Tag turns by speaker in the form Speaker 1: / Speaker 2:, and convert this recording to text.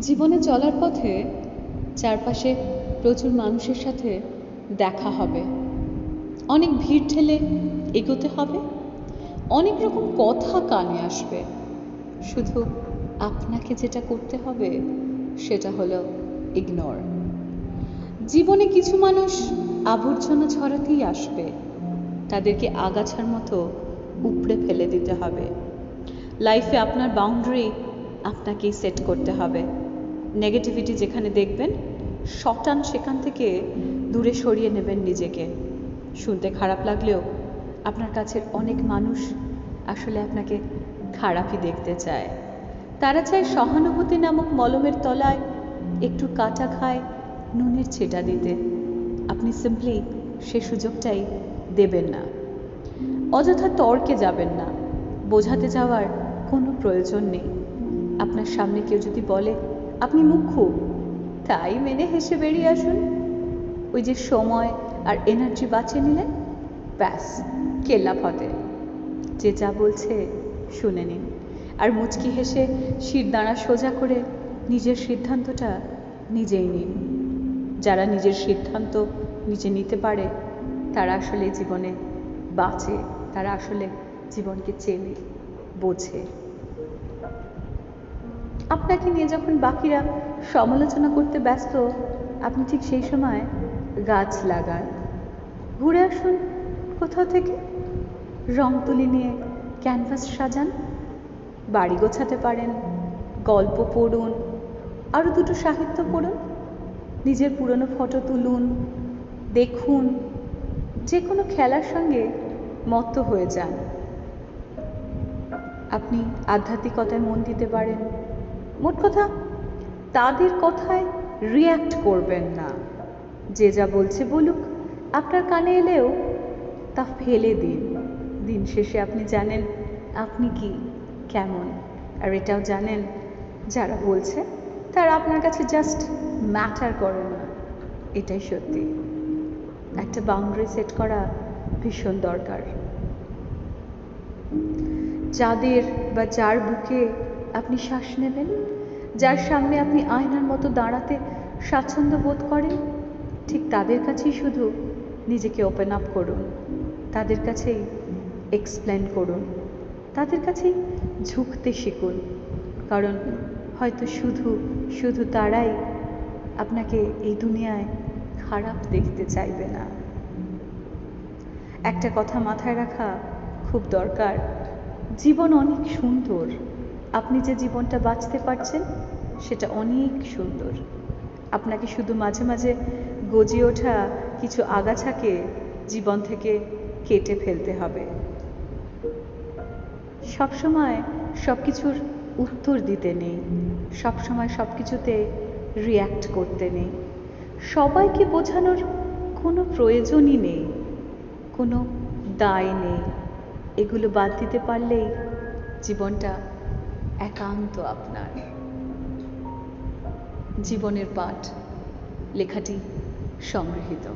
Speaker 1: জীবনে চলার পথে চারপাশে প্রচুর মানুষের সাথে দেখা হবে। অনেক ভিড় ঠেলে এগোতে হবে। অনেক রকম কথা কানে আসবে। শুধু আপনাকে যেটা করতে হবে, সেটা হলো ইগনোর জীবনে কিছু মানুষ আবর্জনা ছড়াতেই আসবে। তাদেরকে আগাছার মতো উপড়ে ফেলে দিতে হবে। লাইফে আপনার বাউন্ডারি আপনাকেই সেট করতে হবে। নেগেটিভিটি যেখানে দেখবেন, শটান সেখান থেকে দূরে সরিয়ে নেবেন নিজেকে। শুনতে খারাপ লাগলেও আপনার কাছের অনেক মানুষ আসলে আপনাকে খারাপই দেখতে চায়। তারা চায় সহানুভূতি নামক মলমের তলায় একটু কাটা খায় নুনের ছেটা দিতে। আপনি সিম্পলি সে সুযোগটাই দেবেন না। অযথা তর্কে যাবেন না। বোঝাতে যাওয়ার কোনো প্রয়োজন নেই। আপনার সামনে কেউ যদি বলে আপনি মুখ্য তাই মেনে হেসে বেরিয়ে আসুন। ওই যে সময় আর এনার্জি বাঁচিয়ে নিলেন, ব্যাস, কেল্লা ফতে। যে যা বলছে শুনে নিন। আর মুচকি হেসে শির দাঁড়া সোজা করে নিজের সিদ্ধান্তটা নিজেই নিন। যারা নিজের সিদ্ধান্ত নিজে নিতে পারে, তারা আসলে জীবনে বাঁচে, তারা আসলে জীবনকে চেনে, বোঝে। আপনাকে নিয়ে যখন বাকিরা সমালোচনা করতে ব্যস্ত, আপনি ঠিক সেই সময় গাছ লাগান। ঘুরে আসুন কোথাও থেকে। রং তুলি নিয়ে ক্যানভাস সাজান। বাড়ি গোছাতে পারেন, গল্প পড়ুন আরও দুটো সাহিত্য পড়ুন, নিজের পুরনো ফটো তুলুন, দেখুন যে কোনো খেলার সঙ্গে মত্ত হয়ে যান। আপনি আধ্যাত্মিকতায় মন দিতে পারেন। মোট কথা, তাদের কথায় রিয়্যাক্ট করবেন না। যে যা বলছে বলুক, আপনার কানে এলেও তা ফেলে দিন। দিন শেষে আপনি জানেন আপনি কি, কেমন। আর এটাও জানেন, যারা বলছে, তারা আপনার কাছে জাস্ট ম্যাটার করে না। এটাই সত্যি। একটা বাউন্ডারি সেট করা ভীষণ দরকার। যাদের বা যার বুকে আপনি শ্বাস নেবেন? যার সামনে আপনি আয়নার মতো দাঁড়াতে স্বাচ্ছন্দ্য বোধ করেন? ঠিক তাদের কাছেই শুধু নিজেকে ওপেন আপ করুন। তাদের কাছেই এক্সপ্লেন করুন। তাদের কাছেই ঝুঁকতে শিখুন। কারণ হয়তো শুধু শুধু তারাই আপনাকে এই দুনিয়ায় খারাপ দেখতে চাইবে না। একটা কথা মাথায় রাখা খুব দরকার। জীবন অনেক সুন্দর। আপনি যে জীবনটা বাঁচতে পারছেন, সেটা অনেক সুন্দর। আপনাকে শুধু মাঝে মাঝে গজে ওঠা কিছু আগাছাকে জীবন থেকে কেটে ফেলতে হবে। সবসময় সব কিছুর উত্তর দিতে নেই। সবসময় সব কিছুতে রিয়্যাক্ট করতে নেই। সবাইকে বোঝানোর কোনো প্রয়োজনই নেই, কোনো দায় নেই। এগুলো বাদ দিতে পারলেই জীবনটা একান্ত আপনার। জীবনের পাঠ লেখাটি সংগৃহীত।